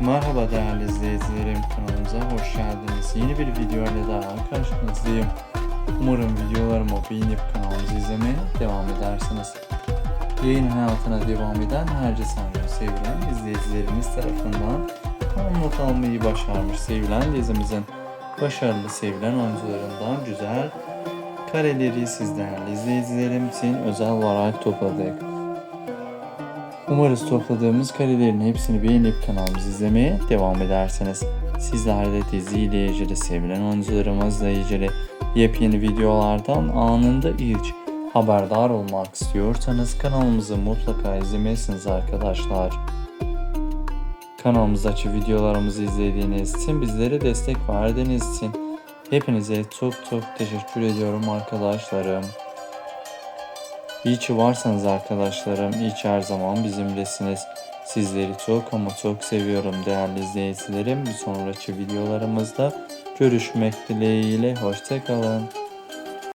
Merhaba değerli izleyicilerim kanalımıza hoş geldiniz. Yeni bir video ile daha karşınızdayım. Umarım videolarımı beğenip kanalımızı izlemeye devam edersiniz. Yayın hayatına devam eden Herce Sanyo sevilen izleyicilerimiz tarafından tam not almayı başarmış sevilen dizimizin başarılı sevilen oyuncularından güzel kareleri siz değerli izleyicilerim için özel olarak topladık. Umarız topladığımız karelerin hepsini beğenip kanalımızı izlemeye devam edersiniz. Sizler de diziyle ilgili sevilen oyuncularımızla ilgili yepyeni videolardan anında ilk haberdar olmak istiyorsanız kanalımızı mutlaka izlemelisiniz arkadaşlar. Kanalımızdaki videolarımızı izlediğiniz için bizlere destek verdiğiniz için hepinize çok çok teşekkür ediyorum arkadaşlarım. İyi ki varsanız arkadaşlarım, iyi ki her zaman bizimlesiniz. Sizleri çok ama çok seviyorum değerli izleyicilerim. Bir sonraki videolarımızda görüşmek dileğiyle. Hoşçakalın.